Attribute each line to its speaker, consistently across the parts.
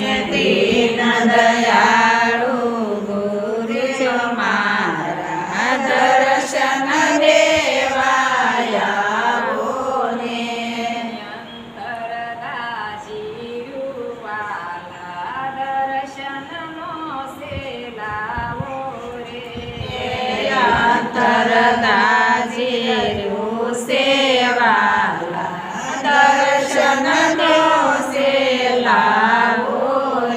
Speaker 1: દીન દયાળુ ગુરુજો મારા દર્શન દેવાયા બોને હરદાસી દર્શન નો સેલાવો રે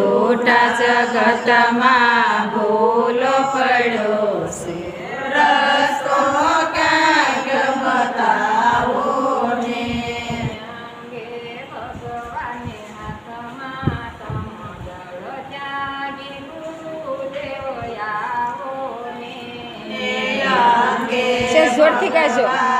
Speaker 1: છૂટા જગતમાં ભૂલો પડો છે રસ્તો કાંઈક બતાવો ને જોરથી
Speaker 2: કહેજો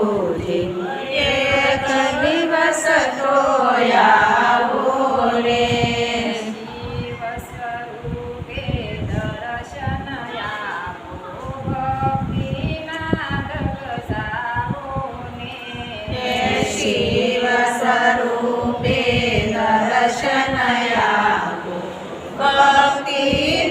Speaker 2: Bhakti